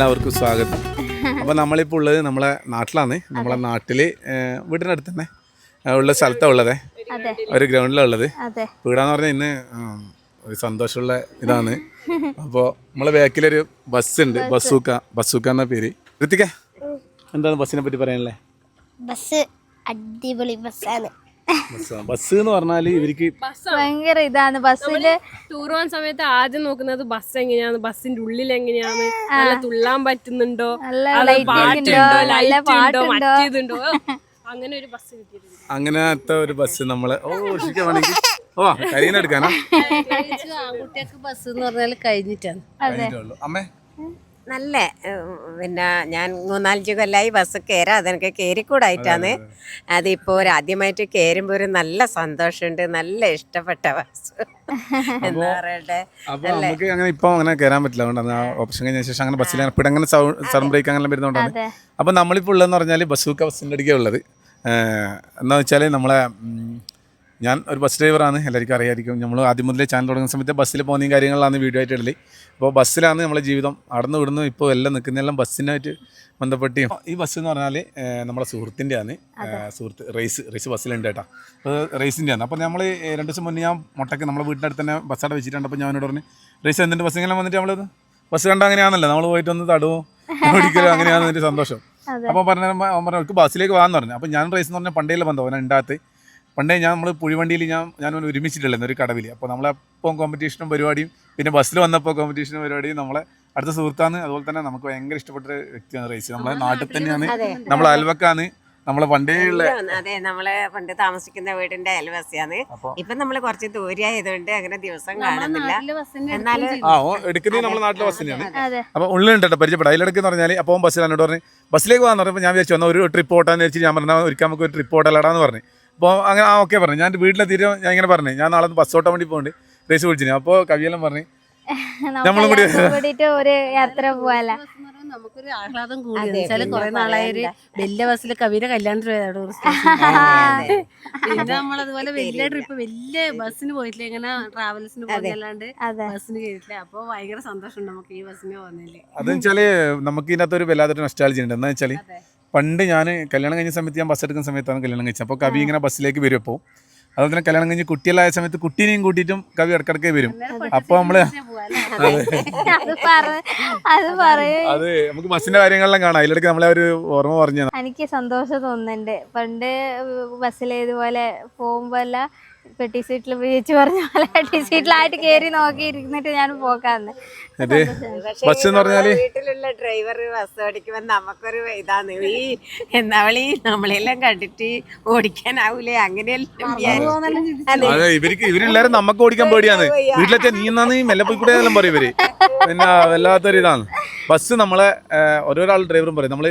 എല്ലാവർക്കും സ്വാഗതം. അപ്പോൾ നമ്മളിപ്പോൾ ഉള്ളത് നമ്മളെ നാട്ടിലാണ്. നമ്മളെ നാട്ടിൽ വീടിന്റെ അടുത്ത് തന്നെ ഉള്ള സ്ഥലത്താണ് ഉള്ളത്. അതെ. ഒരു ഗ്രൗണ്ടിലാണ് ഉള്ളത്. അതെ. വീടാന്ന് പറഞ്ഞാൽ ഇന്ന് ഒരു സന്തോഷമുള്ള ഇതാണ്. അപ്പോൾ നമ്മളെ ബാക്കിലൊരു ബസ്. ഉണ്ട് ബസ്സൂക്ക ബസ്സൂക്ക എന്ന പേര്. ഋത്തിക്ക എന്താണ് ബസ്സിനെ പറ്റി പറയാനല്ലേ ബസ് അടിപൊളി ബസ്സാണ്. ബസ് എന്ന് പറഞ്ഞാൽ ഇവർക്ക് ഭയങ്കര ഇതാണ്. ബസ്സിൽ ടൂർ പോകുന്ന സമയത്ത് ആദ്യം നോക്കുന്നത് ബസ് എങ്ങനെയാണ്? ബസ്സിന്റെ ഉള്ളിൽ എങ്ങനെയാണ്? നല്ല തുള്ളാൻ പറ്റുന്നുണ്ടോ? പാട്ടുണ്ടോ? മറ്റേതുണ്ടോ? അങ്ങനെ ഒരു ബസ് കിട്ടിയിട്ടുണ്ട്. അങ്ങനത്തെ ഒരു ബസ് നമ്മളെ ഓ ഓ കരീനെടുക്കാനാ ആൺകുട്ടികൾക്ക് ബസ് എന്ന് പറഞ്ഞാൽ കഴിഞ്ഞിട്ടാണ്. അമ്മേ നല്ല പിന്നെ ഞാൻ മൂന്നാലഞ്ച് കൊല്ലായി ബസ് കയറാം അതെനിക്ക് കയറിക്കൂടായിട്ടാണ് അതിപ്പോൾ ഒരു ആദ്യമായിട്ട് കയറുമ്പോൾ ഒരു നല്ല സന്തോഷമുണ്ട് നല്ല ഇഷ്ടപ്പെട്ട ബസ്. എന്താ പറയട്ടെ? നമുക്ക് അങ്ങനെ ഇപ്പൊ അങ്ങനെ കയറാൻ പറ്റില്ല. അതുകൊണ്ടാണ് ഓപ്ഷൻ കഴിഞ്ഞ ശേഷം അങ്ങനെ ബസ്സിൽ അങ്ങനെ പിന്നെ അങ്ങനെ സൗണ്ട് ബ്രേക്ക് അങ്ങനെ വരുന്നതുകൊണ്ടാണ് അതെ. അപ്പൊ നമ്മളിപ്പോൾ ഉള്ളതെന്ന് പറഞ്ഞാൽ ബസ്സൂക്ക ബസ്സിന്റെ അടിക്കേ ഉള്ളത്. ഏഹ് എന്താ വെച്ചാൽ നമ്മളെ ഞാൻ ഒരു ബസ് ഡ്രൈവറാണ് എല്ലാവർക്കും അറിയായിരിക്കും. നമ്മൾ ആദ്യം മുതലേ ചാനൽ തുടങ്ങുന്ന സമയത്ത് ബസ്സിൽ പോകുന്നതും കാര്യങ്ങളിലാണ് വീഡിയോ ആയിട്ട് ഇടൽ. അപ്പോൾ ബസ്സിലാണ് നമ്മളെ ജീവിതം. അടന്നു വിടുന്നു ഇപ്പോൾ എല്ലാം നിൽക്കുന്നതെല്ലാം ബസ്സിനായിട്ട് ബന്ധപ്പെട്ട് ഈ ബസ് എന്ന് പറഞ്ഞാൽ നമ്മുടെ സുഹൃത്തിന്റെ ആണ് സുഹൃത്ത് റേസ് റേസ് ബസ്സിലുണ്ട് കേട്ടോ. അപ്പോൾ റേസിന്റെ ആണ് അപ്പോൾ നമ്മൾ രണ്ട് ദിവസം മുന്നേ ഞാൻ മുട്ടയ്ക്ക് നമ്മളെ വീടിന്റെ അടുത്ത് തന്നെ ബസ് വെച്ചിട്ടുണ്ട്. അപ്പോൾ ഞാൻ അവനോട് പറഞ്ഞു റേസ് എന്തിന്റെ ബസ് ഇങ്ങനെ വന്നിട്ട് നമ്മൾ ബസ് കണ്ട അങ്ങനെയാണല്ലോ. നമ്മൾ പോയിട്ട് ഒന്ന് തടവും ഓടിക്കലും അങ്ങനെയാണ് എന്റെ സന്തോഷം. അപ്പോൾ പറഞ്ഞ പറഞ്ഞു അവർക്ക് ബസ്സിലേക്ക് പോകാമെന്ന് പറഞ്ഞു. അപ്പോൾ ഞാൻ റേസ് എന്ന് പറഞ്ഞാൽ പണ്ടേലെ ബന്ധം. അവനെ ഉണ്ടാകത്ത് പണ്ടേ ഞാൻ നമ്മൾ പുഴിവണ്ടിയിൽ ഞാൻ ഞാൻ ഒരുമിച്ചിട്ടില്ലായിരുന്നു ഒരു കടവിൽ അപ്പോൾ നമ്മളെപ്പം കോമ്പറ്റീഷനും പരിപാടിയും പിന്നെ ബസ്സിൽ വന്നപ്പോൾ കോമ്പറ്റീഷനും പരിപാടിയും നമ്മളെ അടുത്ത സുഹൃത്താണ് അതുപോലെ തന്നെ നമുക്ക് ഭയങ്കര ഇഷ്ടപ്പെട്ട ഒരു വ്യക്തിയാണ് റേസ്. നമ്മളെ നാട്ടിൽ തന്നെയാണ് നമ്മളെ അയൽവക്കാണ്. നമ്മളെ പണ്ടേയുള്ള അതെ നമ്മളെ പണ്ട് താമസിക്കുന്ന വീടിന്റെ അയൽവാസിയാണ്. ഇപ്പൊ നമ്മൾ കുറച്ച് ദൂരെയായതുകൊണ്ട് അങ്ങനെ ദിവസം കാണുന്നില്ല. എന്നാലും ആ എടുക്കുന്നത് നമ്മുടെ നാട്ടിലെ ബസ് തന്നെയാണ്. അതെ. അപ്പോൾ ഉള്ളിലുണ്ട് പരിചയപ്പെടാം. അതിലെടുക്കുന്ന എന്ന് പറഞ്ഞാൽ അപ്പോൾ ബസ്സിൽ എന്നോട് പറഞ്ഞു ബസ്സിലേക്ക് പോകാന്ന് പറഞ്ഞപ്പോൾ ഞാൻ വിചാരിച്ചു വന്ന ഒരു ട്രിപ്പ് ഓട്ടാന്ന് വെച്ച് ഞാൻ പറഞ്ഞാൽ ഒരിക്കൽ നമുക്ക് ഒരു ട്രിപ്പ് ഓട്ടലടാന്ന് പറഞ്ഞു. അപ്പോൾ അങ്ങനെ ആ ഓക്കെ പറഞ്ഞു. ഞാൻ വീട്ടിലെത്തിയിട്ട് ഞാൻ ഇങ്ങനെ പറഞ്ഞു. ഞാൻ നാളെ ബസ് ഓട്ടാൻ വേണ്ടി പോകുന്നുണ്ട് റേസ് വിളിച്ചിന്. അപ്പോൾ കവിയെല്ലാം പറഞ്ഞു. നമ്മളും കൂടി ഒരു യാത്ര പോവാല? നമുക്കൊരു ആഹ്ലാദം കൂടി. വെച്ചാൽ കുറെ നാളായ ഒരു വലിയ ബസ്സിൽ കവിയുടെ കല്യാണത്തിന് പോയതാണ് പിന്നെ നമ്മളതുപോലെ വലിയ ട്രിപ്പ് വലിയ ബസ്സിന് പോയിട്ടില്ല. ഇങ്ങനെ ട്രാവൽസിന് പോകുന്നല്ലാണ്ട് അതെ. ബസ്സിന് കയറിയിട്ടില്ല അപ്പൊ ഭയങ്കര സന്തോഷമുണ്ട് നമുക്ക് ഈ ബസ്സിന് പോകുന്നില്ലേ അതെന്ന് വെച്ചാൽ നമുക്ക് ഇതിനകത്ത് ഒരു വല്ലാത്തൊരു നൊസ്റ്റാളജി ഉണ്ട്. എന്താ വെച്ചാൽ പണ്ട് ഞാൻ കല്യാണം കഴിഞ്ഞ സമയത്ത് ഞാൻ ബസ് എടുക്കുന്ന സമയത്താണ് കല്യാണം കഴിച്ചത്. അപ്പോൾ കവി ഇങ്ങനെ ബസ്സിലേക്ക് വരും അപ്പോൾ അതുപോലെ തന്നെ കല്യാണം കഴിഞ്ഞ് കുട്ടികളായ സമയത്ത് കുട്ടീനെയും കൂട്ടിയിട്ടും കവി ഇടക്കിടക്ക് വരും. അപ്പോൾ നമ്മൾ അത്. പറ അത് പറയൂ. അത് നമുക്ക് ബസ്സിന്റെ കാര്യങ്ങളെല്ലാം കാണാം. അതിലിടക്ക് നമ്മളെ ഒരു ഓർമ്മ പറഞ്ഞു എനിക്ക് സന്തോഷം തോന്നുന്നുണ്ട്. പണ്ട് ബസ്സിൽ ഇതുപോലെ പോകുമ്പോ പെട്ടി സീറ്റിൽ വിളിച്ച് പറഞ്ഞ പോലെ പെട്ടി സീറ്റിലായിട്ട് കയറി നോക്കി ഇരുന്നിട്ട് ഞാൻ പോക്കാന്ന്. ബസ് എന്ന് പറഞ്ഞാൽ? വീട്ടിലുള്ള ഡ്രൈവർ ബസ് ഓടിക്കുമ്പോ നമുക്കൊരു ഇതാണ്. ഈ എന്നവളീ നമ്മളെല്ലാം കണ്ടിട്ട് ഓടിക്കാനാവൂലേ? അങ്ങനെയെല്ലാം ഇവർക്ക് ഇവരെല്ലാരും നമുക്ക് ഓടിക്കാൻ പേടിയാണ്. വീട്ടിലെത്തിയ നീ എന്നാ മെല്ലെ പോയി കൂടെ പറയും ഇവർ. പിന്നെ വല്ലാത്തൊരു ഇതാണ് ബസ് നമ്മളെ ഓരോരാൾ ഡ്രൈവറും പറയും. നമ്മൾ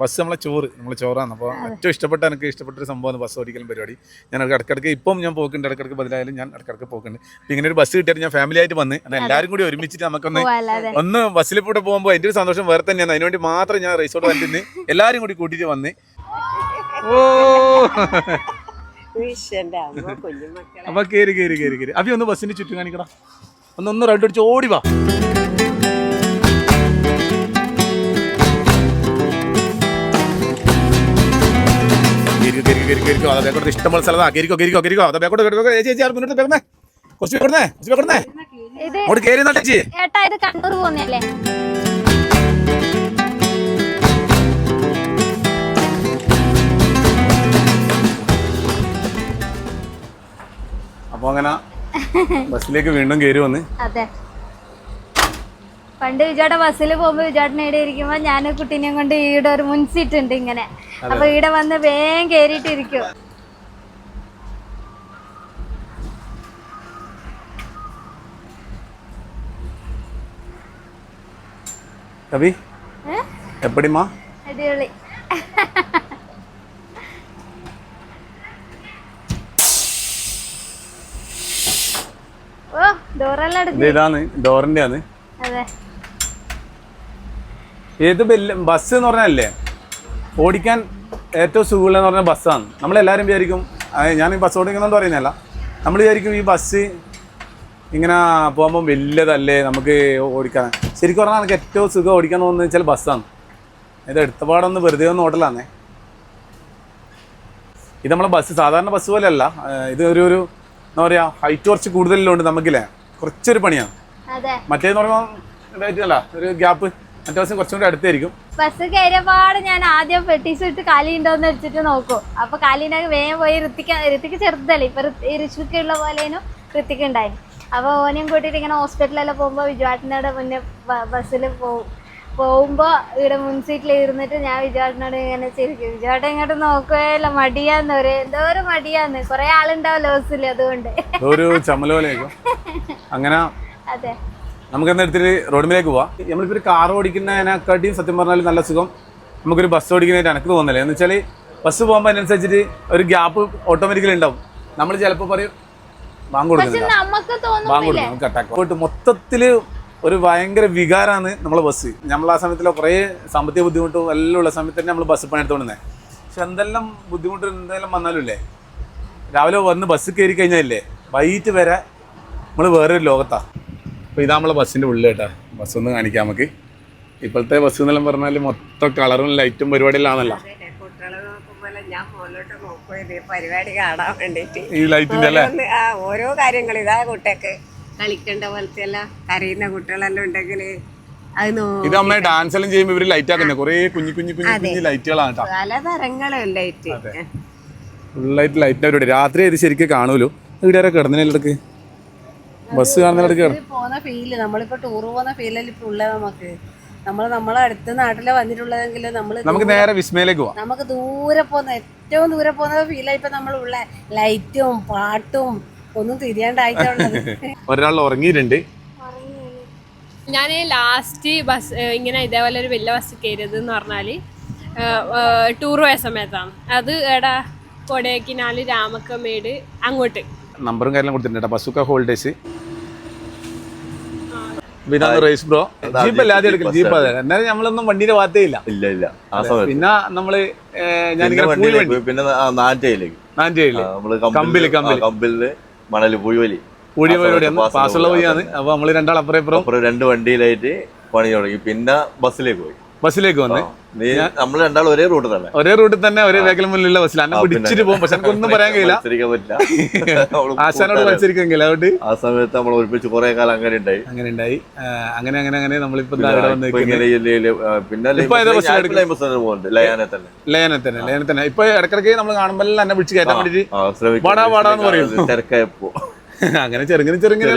ബസ് നമ്മളെ ചോറ് നമ്മൾ ചോറാണ് അപ്പോൾ ഏറ്റവും ഇഷ്ടപ്പെട്ട എനിക്ക് ഇഷ്ടപ്പെട്ട ഒരു സംഭവമാണ് ബസ് ഓടിക്കലും പരിപാടി. ഞാൻ ഇടക്കിടക്ക് ഇപ്പം ഞാൻ പോക്കുണ്ട് ഇടക്കിടക്ക് ബദലായാലും ഞാൻ ഇടക്കിടക്ക് പോക്കുണ്ട്. അപ്പോൾ ഇങ്ങനെ ഒരു ബസ് കിട്ടിയിട്ട് ഞാൻ ഫാമിലി ആയിട്ട് വന്ന് അത്. എല്ലാവരും കൂടി ഒരുമിച്ചിട്ട് നമുക്കൊന്ന് ഒന്ന് ബസ്സിൽ കൂടെ പോകുമ്പോൾ എന്റെ ഒരു സന്തോഷം വേറെ തന്നെയാണ്. അതിനുവേണ്ടി മാത്രം ഞാൻ റിസോർട്ട് വന്നിട്ട് എല്ലാവരും കൂടി കൂട്ടിയിട്ട് വന്ന്. ഓ. അപ്പൊ കേറി കേറി കേറി കേറി. അഭി ഒന്ന് ബസ്സിന്റെ ചുറ്റും കാണിക്കടാ. ഒന്ന് ഒന്ന് റൗണ്ട് അടിച്ച് ഓടി വാ. കേറിക്കോ, കേറിക്കോ, കേറിക്കോ, കേറിക്കോ. അതാ ബാക്കോട്ട് ഇഷ്ടംപോലെ സ്ഥലത്താ കേറിക്കോ കേറിക്കോ കേറിക്കോ അതാ ബാക്കോട്ട് കേറിക്കോ ചേച്ചി ചേച്ചി ആറ് മുന്നോട്ട് പേർന്നേ കുറച്ച് പേർന്നേ കുറച്ച് പേർന്നേ ഇത് അങ്ങോട്ട് കേറി ഏട്ടാ ഇത് കണ്ണൂർ പോകുന്നല്ലേ അപ്പൊ അങ്ങനെ ബസ്സിലേക്ക് വീണ്ടും കയറി വന്ന് അതെ. പണ്ട് വിജയുടെ ബസ്സിൽ പോകുമ്പോ വിജയേട്ടൻ ഇവിടെ ഇരിക്കുമ്പോ ഞാൻ കുട്ടീനെയും കൊണ്ട് ഈടെ ഒരു മുൻ സീറ്റ് ഉണ്ട് ഇങ്ങനെ അപ്പൊ ഈടെ വന്ന് വേഗം? എപ്പടിമാ അടിപൊളി. ഓ ഡോറെല്ലാം ഇത് ഇതാണ് ഡോറിന്റെ ആണ് അതെ. ഏത് ബെല്ല് ബസ് എന്ന് പറഞ്ഞല്ലേ ഓടിക്കാൻ ഏറ്റവും സുഖമുള്ള എന്ന് പറഞ്ഞാൽ ബസ്സാണ്. നമ്മളെല്ലാവരും വിചാരിക്കും ഞാൻ ഈ ബസ് ഓടിക്കുന്നുണ്ട് പറയുന്നതല്ല. നമ്മൾ വിചാരിക്കും ഈ ബസ് ഇങ്ങനെ പോകുമ്പോൾ വലിയതല്ലേ നമുക്ക് ഓടിക്കാൻ. ശരിക്കും പറഞ്ഞാൽ എനിക്ക് ഏറ്റവും സുഖം ഓടിക്കാൻ തോന്നുന്നത് വെച്ചാൽ ബസ്സാണ്. ഇത് എടുത്തപാടൊന്ന് വെറുതെ ഒന്ന് ഓടലാന്നേ. ഇത് നമ്മളെ ബസ് സാധാരണ ബസ് പോലെയല്ല. ഇത് ഒരു ഒരു എന്താ പറയുക ഹൈറ്റ് കുറച്ച് കൂടുതലുണ്ട് നമുക്കില്ലേ കുറച്ചൊരു പണിയാണ്. മറ്റേന്ന് പറയുമ്പോൾ അല്ല ഒരു ഗ്യാപ്പ്. മറ്റേ ദിവസം കുറച്ചും കൂടി അടുത്തായിരിക്കും. ബസ് കയറിയപാട് ഞാൻ ആദ്യം പെട്ടീസ് ഇട്ട് കാലി ഉണ്ടോന്ന് വെച്ചിട്ട് നോക്കും. അപ്പൊ കാലിനെ വേഗം പോയി ഋത്തിക്ക് ഋത്തിക്ക് ചെറുതല്ലേ? ഇപ്പൊ ഋഷിക്കുള്ള പോലേനും ഋത്തിക്ക് ഉണ്ടായി അപ്പൊ ഓനെയും കൂട്ടിയിട്ട് ഇങ്ങനെ ഹോസ്പിറ്റലിലെല്ലാം പോകുമ്പോ വിജുവാട്ടിനോട് മുന്നേ ബസ്സിൽ പോകും പോകുമ്പോ ഇവിടെ മുൻ സീറ്റിൽ ഇരുന്നിട്ട് ഞാൻ വിജുവാട്ടിനോട് ഇങ്ങനെ ചിരിക്കും. വിജുവാട്ടൻ ഇങ്ങോട്ട് നോക്കുകയല്ല മടിയാന്ന് ഒരു എന്തോ ഒരു മടിയാന്ന്. കൊറേ ആളുണ്ടാവല്ലോ ബസ്സിൽ അതുകൊണ്ട്. ഒരു ചമലോലേക്കും അങ്ങനെ അതെ. നമുക്ക് എന്താ എടുത്തിട്ട് റോഡിലേക്ക് പോവാം. നമ്മളിപ്പോൾ ഒരു കാർ ഓടിക്കുന്നതിനെക്കാട്ടിയും സത്യം പറഞ്ഞാൽ നല്ല സുഖം. നമുക്കൊരു ബസ് ഓടിക്കുന്നതായിട്ട് എനിക്ക് തോന്നുന്നില്ല. എന്ന് വെച്ചാൽ ബസ് പോകുമ്പോൾ അതിനനുസരിച്ചിട്ട് ഒരു ഗ്യാപ്പ് ഓട്ടോമാറ്റിക്കലി ഉണ്ടാവും. നമ്മൾ ചിലപ്പോൾ പറയും ബാങ്ക് കൊടുക്കുന്നില്ല. ബാങ്ക് കൊടുക്കും നമുക്ക് അറ്റാക്ക് പോയിട്ട് മൊത്തത്തിൽ ഒരു ഭയങ്കര വികാരമാണ് നമ്മളെ ബസ് നമ്മൾ ആ സമയത്തിലെ കുറേ സാമ്പത്തിക ബുദ്ധിമുട്ടും എല്ലാം ഉള്ള സമയത്ത് തന്നെ നമ്മൾ ബസ് പണിയെടുത്തോണ്ടുന്നത് പക്ഷെ എന്തെല്ലാം ബുദ്ധിമുട്ട് എന്തെല്ലാം വന്നാലും ഇല്ലേ? രാവിലെ വന്ന് ബസ് കയറി കഴിഞ്ഞാലേ വൈകിട്ട് വരെ നമ്മൾ വേറൊരു ലോകത്താണ് അപ്പോൾ ഇതാ നമ്മളെ ബസ്സിന്റെ ഉള്ളിൽ കേട്ടോ. ബസ് ഒന്ന് കാണിക്കാം നമുക്ക്. ഇപ്പോഴത്തെ ബസ് എന്നെല്ലാം പറഞ്ഞാൽ മൊത്തം കളറും ലൈറ്റും പരിപാടിയിലാണല്ലോ പരിപാടി കാണാൻ വേണ്ടിയിട്ട് ഈ ലൈറ്റിന്റെ അല്ലേ ഓരോ കാര്യങ്ങൾ ഇതാ കുട്ടിയൊക്കെ കളിക്കേണ്ട പോലത്തെ എല്ലാം കരയുന്ന കുട്ടികളെല്ലാം ഉണ്ടെങ്കിൽ ഇത് അമ്മ ഡാൻസ് എല്ലാം ചെയ്യുമ്പോൾ ഇവർ ലൈറ്റ് ആക്കുന്നത് കുറേ കുഞ്ഞു കുഞ്ഞു കുഞ്ഞു കുഞ്ഞു ലൈറ്റുകളാണ് പല തരങ്ങളും ലൈറ്റ് ഫുള്ളായിട്ട് ലൈറ്റ് പരിപാടി. രാത്രി ഇത് ശരിക്കും കാണുമല്ലോ ഇവിടെ കിടന്നില്ല കിടന്നിടക്ക് ബസ് കാണുന്നിടക്ക് കിടന്നു പോകുന്ന ഫീൽ നമ്മളിപ്പോ ടൂർ പോകുന്ന ഫീലല്ലേ ഇപ്പൊ ഉള്ളത് നമുക്ക്? നമ്മൾ നമ്മളെ അടുത്ത നാട്ടിലെ വന്നിട്ടുള്ളതെങ്കിൽ നമ്മൾ നമുക്ക് നേരെ വിസ്മയിലേക്ക് പോവാം. നമുക്ക് ദൂരെ പോകുന്ന ഏറ്റവും ദൂരെ പോകുന്ന ഫീലായി ഇപ്പൊ നമ്മൾ ഉള്ള ലൈറ്റും പാട്ടും ഒന്നും തിരിയാണ്ടായിട്ടുള്ളത് ഒരാൾ ഉറങ്ങിയിട്ടുണ്ട്. ഞാൻ ലാസ്റ്റ് ബസ് ഇങ്ങനെ ഇതേപോലെ ഒരു വലിയ ബസ് കയറിയത് എന്ന് പറഞ്ഞാൽ ടൂർ പോയ സമയത്താണ്. അത് എടാ കൊടൈക്കനാൽ രാമക്കമേട് അങ്ങോട്ട്. നമ്പറും കാര്യം കൊടുത്തിട്ടുണ്ട് കേട്ടോ. ബസുക്ക ഹോൾഡേഴ്സ് പിന്നെ റേസ് ബ്രോ. ജീപ്പ് അല്ല ആദ്യം എടുക്കില്ല ജീപ്പ് അതെ. എന്നാലും നമ്മളൊന്നും വണ്ടിയുടെ ഭാഗത്തേ ഇല്ല ഇല്ല. ഇല്ല പിന്നെ നമ്മൾ ഞാൻ പിന്നെ നാറ്റയിലേക്ക് നമ്മൾ കമ്പിൽ, കമ്പിൽ. കമ്പിൽ. മണൽ പുഴുവലി. പൂഴി പരിപാടിയാണ് പാസ്സുള്ള പാസ്സുള്ള വഴിയാണ് അപ്പൊ നമ്മൾ രണ്ടാളപ്പുറം ഇപ്പുറം രണ്ട് വണ്ടിയിലായിട്ട് പണി തുടങ്ങി. പിന്നെ ബസ്സിലേക്ക് പോയി. ബസ്സിലേക്ക് വന്ന്. നീ നമ്മൾ രണ്ടാളും ഒരേ റൂട്ട് തന്നെ. ഒരേ റൂട്ടിൽ തന്നെ ഒരേ വേഗം മുന്നിലുള്ള ബസ്സിൽ. അന്നെ പിടിച്ചിട്ട് പോകും പക്ഷെ എനിക്കൊന്നും പറയാൻ കഴിയില്ല. മത്സരിക്കാൻ ആശാനോട്. മത്സരിക്കെങ്കിൽ അതുകൊണ്ട്? ആ സമയത്ത് നമ്മൾ ഒരുമിച്ച് കുറെ കാലം അങ്ങനെ ഉണ്ടായി. അങ്ങനെ ഉണ്ടായി. അങ്ങനെ അങ്ങനെ അങ്ങനെ നമ്മളിപ്പോ പിന്നെ ലയാനെ തന്നെ. ലയനെ തന്നെ ലയനെ തന്നെ. ഇപ്പൊ ഇടക്കിടക്ക് നമ്മൾ കാണുമ്പോൾ എന്നെ വിളിച്ച് കയറ്റാൻ വേണ്ടിട്ട് വാടാ, വാടാന്ന് പറയും. തിരക്കായപ്പോ. അങ്ങനെ ചെറുങ്ങനെ ചെറുങ്ങനെ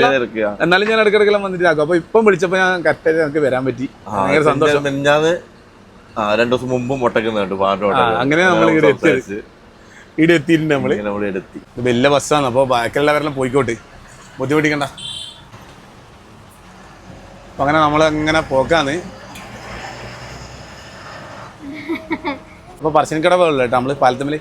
എന്നാലും ഞാൻ ഇടക്കിടക്കെല്ലാം വന്നിട്ടില്ല. അപ്പൊ ഇപ്പം വിളിച്ചപ്പോ ഞാൻ കറക്റ്റ് നമുക്ക് വരാൻ പറ്റി. ഭയങ്കര സന്തോഷം. ഞാൻ മിനിഞ്ഞാന്ന് രണ്ടു ദിവസം മുമ്പ് മുട്ടക്കുന്നുണ്ട് അങ്ങനെ നമ്മൾ ഇവിടെ എത്തിയത്. ഇവിടെ എത്തിയിട്ടുണ്ട് നമ്മൾ. നമ്മൾ എടുത്തി വലിയ ബസ്സാണ് അപ്പോൾ ബാക്കിയുള്ളവരെല്ലാം പോയിക്കോട്ടെ. ബുദ്ധിമുട്ടിക്കണ്ട. അപ്പൊ അങ്ങനെ നമ്മൾ അങ്ങനെ പോക്കാന്ന് അപ്പൊ പറശ്ശിനിക്കട പോകുള്ളൂ കേട്ടോ നമ്മൾ പാലത്തമ്മിൽ.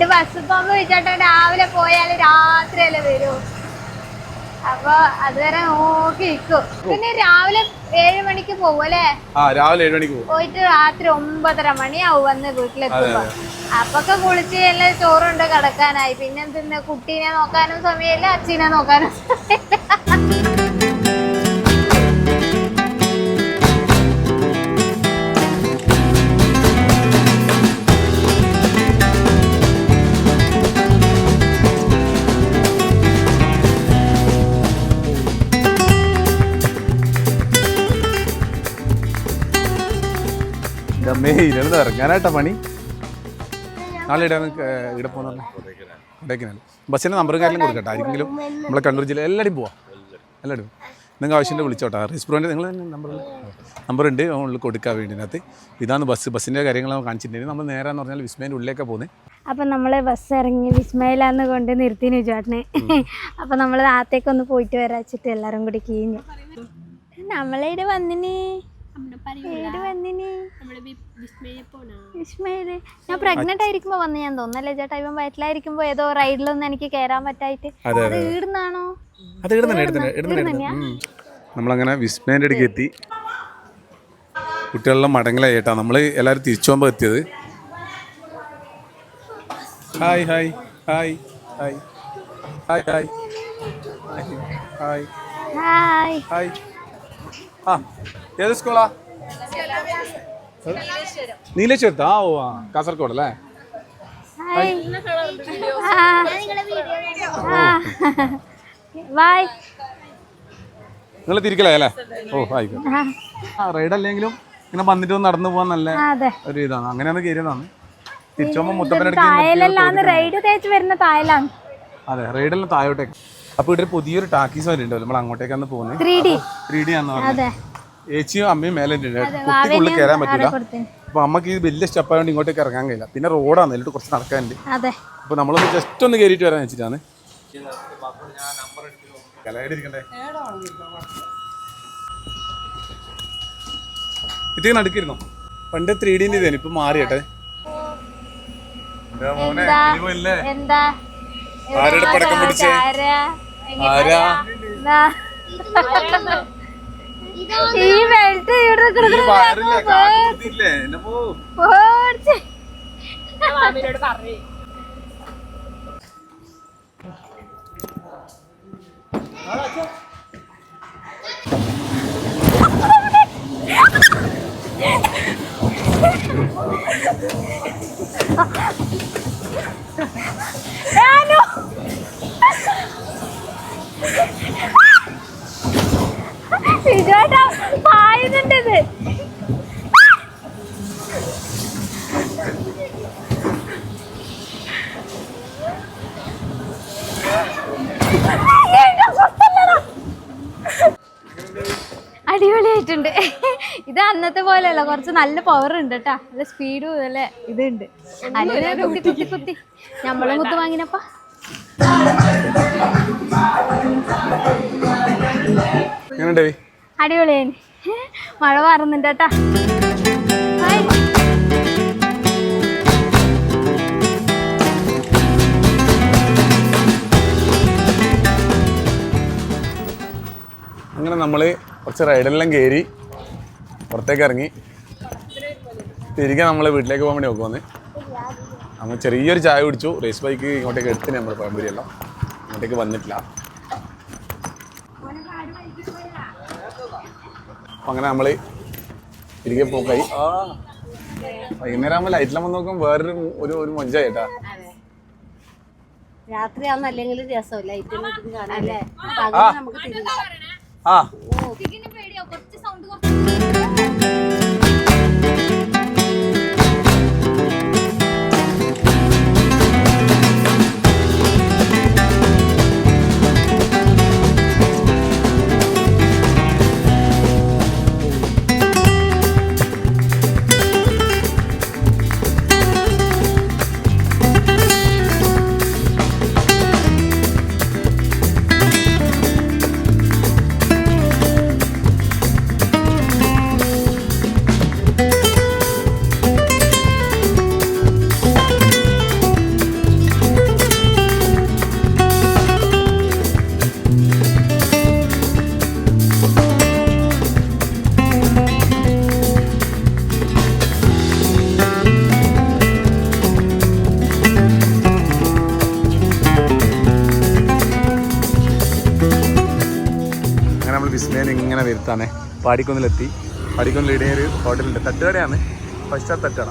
രണ്ട് ബസ് പോകുമ്പോ വിചാട്ടാ രാവിലെ പോയാൽ രാത്രിയല്ലേ വരൂ. അപ്പൊ അതുവരെ നോക്കി നിൽക്കും. പിന്നെ രാവിലെ ഏഴ് മണിക്ക് പോകും അല്ലേ? രാവിലെ ഏഴ് മണിക്ക് പോയിട്ട് രാത്രി ഒമ്പതര മണിയാവും വന്ന് വീട്ടിലെത്തുമ്പോ. അപ്പൊക്കെ കുളിച്ച് എല്ലാം ചോറുണ്ട് കിടക്കാനായി. പിന്നെ എന്തിന്ന്? കുട്ടീനെ നോക്കാനും സമയമില്ല അച്ഛനെ നോക്കാനും സമയമില്ല. ഇതമ്മേ ഇരുന്ന് ഇറങ്ങാനായിട്ടാ പണി. നാളെ ഇവിടെ ഇവിടെ പോകുന്ന കൊടൈക്കനാൽ ബസ്സിന്റെ നമ്പറും കാര്യം കൊടുക്കട്ടെ. ആരെങ്കിലും നമ്മളെ കണ്ണൂർ ജില്ല എല്ലാവരും പോവാം. എല്ലാവരും നിങ്ങൾക്ക് ആവശ്യമുണ്ട് വിളിച്ചോട്ടെ. റെസ്റ്റോറന്റ് നിങ്ങൾ നമ്പർ നമ്പർ ഉണ്ട്. ഉള്ളിൽ കൊടുക്കാൻ വേണ്ടിനകത്ത് ഇതാണ് ബസ്. ബസ്സിന്റെ കാര്യങ്ങൾ കാണിച്ചിട്ടുണ്ടെങ്കിൽ നമ്മൾ നേരെ എന്ന് പറഞ്ഞാൽ വിസ്മയന്റെ ഉള്ളിലേക്കാണ് പോകുന്നത് അപ്പം നമ്മൾ ബസ് ഇറങ്ങി വിസ്മയിലാന്ന് കൊണ്ട് നിർത്തിന് ചേട്ടനെ അപ്പം നമ്മൾ നാത്തേക്കൊന്ന് പോയിട്ട് വരാച്ചിട്ട് എല്ലാവരും കൂടി കീഞ്ഞു. നമ്മളിവിടെ വന്നിന്. ഞാൻ പ്രഗ്നന്റ് ആയിരിക്കുമ്പോ വന്ന് ഞാൻ തോന്നല്ലേ ചേട്ടാ ഇവൻ വയറ്റിലായിരിക്കുമ്പോ ഏതോ റൈഡിലൊന്നും എനിക്ക് കയറാൻ പറ്റായിട്ട്. അതെ, ഈടുന്നാണോ? അത് നമ്മളങ്ങനെ വിസ്മേന്റെ അടുക്ക് എത്തി. കുട്ടികളെല്ലാം മടങ്ങലായി ചേട്ടാ നമ്മൾ എല്ലാവരും തിരിച്ചു പോകുമ്പോൾ എത്തിയത്. Hi hi hi hi hi hi hi hi. Hi. ആ. ഏത് സ്കൂളാ? നീലേശ്വരത്ത്? ആ ഓ ആ. കാസർഗോഡ് അല്ലേ? നിങ്ങൾ ബൈ നിങ്ങൾ തിരിക്കലേ അല്ലേ? ഓ ആയിക്കോട്ടെ. ആ. റൈഡ് അല്ലെങ്കിലും ഇങ്ങനെ വന്നിട്ട് നടന്നു പോകാൻ നല്ല ഒരു ഇതാണ്. അങ്ങനെയാണ് കയറിയതാണ്. അപ്പൊ പോകുമ്പോൾ മുത്തപ്പനടുക്ക് തായലെല്ലാന്ന് റൈഡ് തേച്ച് വരുന്ന തായലാണ് അതെ റൈഡെല്ലാം താഴോട്ടേക്ക്. അപ്പോൾ ഇവിടെ പുതിയൊരു ടാക്കീസ് വരുന്നുണ്ടല്ലോ നമ്മൾ അങ്ങോട്ടേക്കാണ് പോകുന്നത്. Three D. ത്രീ ഡി ആണെന്ന് പറഞ്ഞത്. അതെ ഏച്ചിയും അമ്മയും മേലെ കുട്ടിക്കുള്ളിൽ കയറാൻ പറ്റില്ല അപ്പൊ അമ്മയ്ക്ക് ഇത് വലിയ സ്റ്റെപ്പ് ആയതുകൊണ്ട് ഇങ്ങോട്ടേക്ക് ഇറങ്ങാൻ കഴിയില്ല. പിന്നെ റോഡാണ് എന്നിട്ട് കുറച്ച് നടക്കാനുണ്ട് അതെ. അപ്പൊ നമ്മളൊന്ന് ജസ്റ്റ് ഒന്ന് കയറിയിട്ട് വരാൻ വെച്ചിട്ടാണ്. ഇത് നടുക്കിരുന്നോ? പണ്ട് ത്രീ ഡിന്റെ ഇതേന് ഇപ്പൊ മാറിയട്ടെ. എന്താ? ആരുടെ പടക്കം പിടിച്ചേ? ആരാ? ഈ ബെൽറ്റ് ഇവിടെ ഞാനോ ഇതുമായിട്ടാ ഇത് അടിപൊളിയായിട്ടുണ്ട്. ഇത് അന്നത്തെ പോലെയല്ല കുറച്ച് നല്ല പവർ ഉണ്ട് കേട്ടാ നല്ല സ്പീഡും നല്ല ഇതുണ്ട്. ഉണ്ട് കുത്തി കുത്തി കുത്തി. നമ്മളും കുത്തു വാങ്ങിനപ്പാ. ബി? അടിപൊളിയായി. മഴ മാറുന്നുണ്ട് കേട്ടാ. അങ്ങനെ നമ്മൾ കുറച്ച് റൈഡെല്ലാം കയറി പുറത്തേക്ക് ഇറങ്ങി. തിരികെ നമ്മൾ വീട്ടിലേക്ക് പോകാൻ വേണ്ടി നോക്കുവന്ന് നമ്മൾ ചെറിയൊരു ചായ കുടിച്ചു. റേസ് ബൈക്ക് ഇങ്ങോട്ടേക്ക് എടുത്തിന് നമ്മൾ പഴംപുരിയെല്ലാം ഇങ്ങോട്ടേക്ക് വന്നിട്ടില്ല. അപ്പം അങ്ങനെ നമ്മൾ തിരികെ പോയി വൈകുന്നേരം ആകുമ്പോൾ ലൈറ്റിലെ വന്ന് നോക്കുമ്പോൾ വേറൊരു ഒരു ഒരു മൊജ്ജ ചേട്ടാ രാത്രി ആവുന്ന അല്ലെങ്കിൽ രസമല്ല ആ. പാടിക്കുന്നിലെത്തി. പാടിക്കുന്നിൽ ഇടയിൽ ഒരു ഹോട്ടലുണ്ട്. തട്ടുകടയാണ്. ഫസ്റ്റ് ആ തട്ടുകട.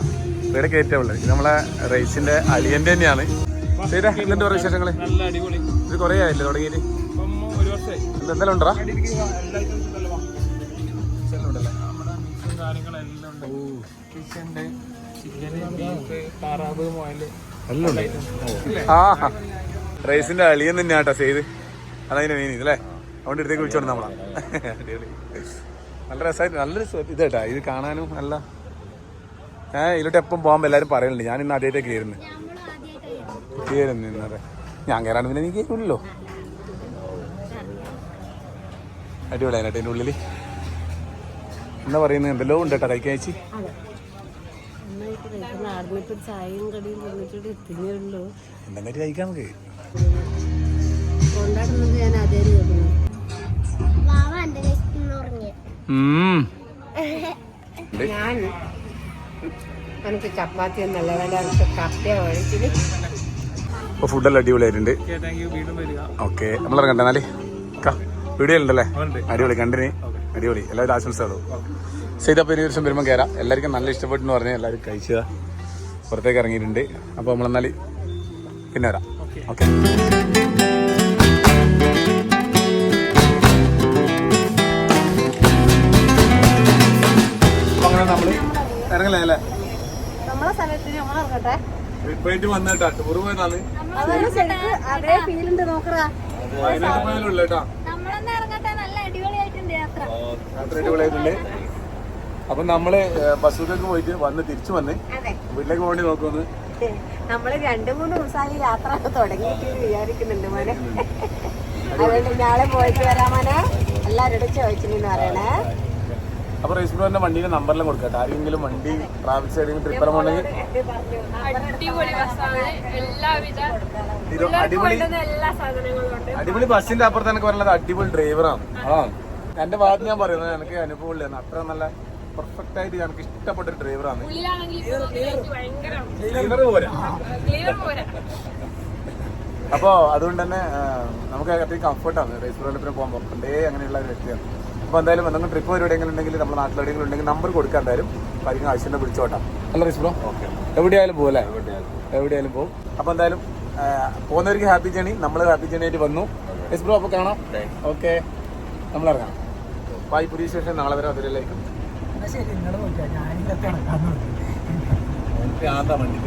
ഇവിടെ കയറ്റമുള്ളത് ഇത് നമ്മളെ റൈസിന്റെ അലിയന്റെ തന്നെയാണ്. ശരി എന്തുണ്ട് പറയുക വിശേഷങ്ങൾ ഇത് കുറേ ആയില്ലേ തുടങ്ങിയിട്ട്? എന്തെല്ലാം ഉണ്ടോ? റൈസിന്റെ അളിയൻ തന്നെയാട്ടോ ചെയ്ത്. അതതിന്റെ മെയിൻ ഇതല്ലേ അതുകൊണ്ട് ഇടത്തേക്ക് വിളിച്ചോണ്ട് നമ്മളാ. അടിപൊളി. നല്ല രസമായിട്ട് നല്ലൊരു ഇത് കേട്ടാ. ഇത് കാണാനും നല്ല ഏഹ് ഇതിലോട്ട് എപ്പം പോകുമ്പോൾ എല്ലാവരും പറയുന്നുണ്ട് ഞാൻ ഇന്ന് ആദ്യമായിട്ടേ കയറുന്നു കയറുന്നു ഇന്നതെ ഞാൻ കയറാണ്ട് പിന്നെ നീ കയറില്ലല്ലോ അടിപൊളിയാണ് അതിനകത്ത് എന്റെ ഉള്ളിൽ എന്താ പറയുന്നത് എന്തെല്ലോ ഉണ്ട് കേട്ടോ ഉള്ളൂ. എന്തെങ്കിലും കഴിക്കാം നമുക്ക്. കൊണ്ടാടുന്നത് ഞാൻ അതേ ഞാൻ എനിക്ക് ചപ്പാത്തി ഒന്നല്ല വേണ്ട എനിക്ക് കപ്പ ഒഴിച്ചിട്ട് അപ്പോൾ ഫുഡെല്ലാം അടിപൊളിയായിട്ടുണ്ട്. ഓക്കെ നമ്മൾ ഇറങ്ങട്ടെ എന്നാൽ? വീഡിയോ ഉണ്ടല്ലേ അടിപൊളി കണ്ടിന്? അടിപൊളി. എല്ലാവരും ആശംസകളും. ചെയ്തപ്പോൾ ഇനി ഒരു ദിവസം വരുമ്പോൾ കയറാം എല്ലാവർക്കും നല്ല ഇഷ്ടപ്പെട്ടെന്ന് പറഞ്ഞ് പറഞ്ഞാൽ എല്ലാവരും കഴിച്ചതാ. പുറത്തേക്ക് ഇറങ്ങിയിട്ടുണ്ട്. അപ്പോൾ നമ്മളെന്നാൽ പിന്നെ വരാം. ഓക്കെ ഇറങ്ങലേ അല്ലേ നമ്മളെ സ്ഥലത്തിന് നമ്മൾ ഇറങ്ങട്ടെ. പോയിട്ട് വന്നിട്ടാ ടൂർ പോയതാണ് അതേ ഫീലുണ്ട് നോക്കറാ വയനാട്ട് പോയാലുള്ള കേട്ടാ. നമ്മളൊന്ന് ഇറങ്ങട്ടെ നല്ല അടിപൊളിയായിട്ടുണ്ട് യാത്ര. യാത്ര അടിപൊളിയായിട്ടുണ്ട്. അപ്പൊ നമ്മൾ ബസ്സിലേക്ക് പോയിട്ട് വന്ന് തിരിച്ചു വന്ന് വീട്ടിലേക്ക് പോകേണ്ടി നോക്കുന്നു നമ്മൾ രണ്ടു മൂന്ന് ദിവസമായി യാത്ര തുടങ്ങിയിട്ട് വിചാരിക്കുന്നുണ്ട് മോനെ. അതുകൊണ്ട് ഞാളെ പോയിട്ട് വരാമോനെ മോനെ. എല്ലാവരോടും പറയണേ. അപ്പൊ റേസ്ബുറിന്റെ വണ്ടിയുടെ നമ്പറിലും കൊടുക്കട്ടെ ആരെങ്കിലും വണ്ടി ട്രാവൽസ് ഏതെങ്കിലും ട്രിപ്പ് ഉണ്ടെങ്കിൽ അടിപൊളി അടിപൊളി ബസ്സിന്റെ അപ്പുറത്ത് എനിക്ക് പറയുന്നത് അടിപൊളി ഡ്രൈവറാണ് ആ. എന്റെ ഭാഗത്ത് ഞാൻ പറയുന്നത് എനിക്ക് അനുഭവം ഇല്ല അത്ര നല്ല പെർഫെക്റ്റ് ആയിട്ട് എനിക്ക് ഇഷ്ടപ്പെട്ട ഒരു ഡ്രൈവറാണ് പോരാ. പോരാ. അപ്പോൾ അതുകൊണ്ട് തന്നെ നമുക്ക് അത്രയും കംഫർട്ടാണ് റേസ് പിന്നെ പോകുമ്പോൾ പണ്ടേ അങ്ങനെയുള്ള ഒരു വ്യക്തിയാണ്. അപ്പോൾ എന്തായാലും എന്തെങ്കിലും ട്രിപ്പ് എവിടെയെങ്കിലും ഉണ്ടെങ്കിൽ നമ്മുടെ നാട്ടിൽ എവിടെയെങ്കിലും ഉണ്ടെങ്കിൽ നമ്പർ കൊടുക്കാൻ എന്തായാലും. കാര്യങ്ങൾ ആവശ്യം വിളിച്ചോട്ടാം. അല്ല റേസ് ബ്രോ എവിടെയായാലും പോകും അല്ലേ? എവിടെയായാലും പോകും അപ്പോൾ എന്തായാലും പോകുന്നവർക്ക് ഹാപ്പി ജേണി നമ്മൾ ഹാപ്പി ജേണി ആയിട്ട് വന്നു. റേസ് ബ്രോ അപ്പോൾ കാണാം. ഓക്കെ. നമ്മൾ ഇറങ്ങാം. ബായ് പുതിയ ശേഷം നാളെ വരെ അതിലെല്ലായിരിക്കും ശരി നിങ്ങൾ നോക്കിയാ ഞാൻ ഇതൊക്കെ നടക്കാൻ വണ്ടി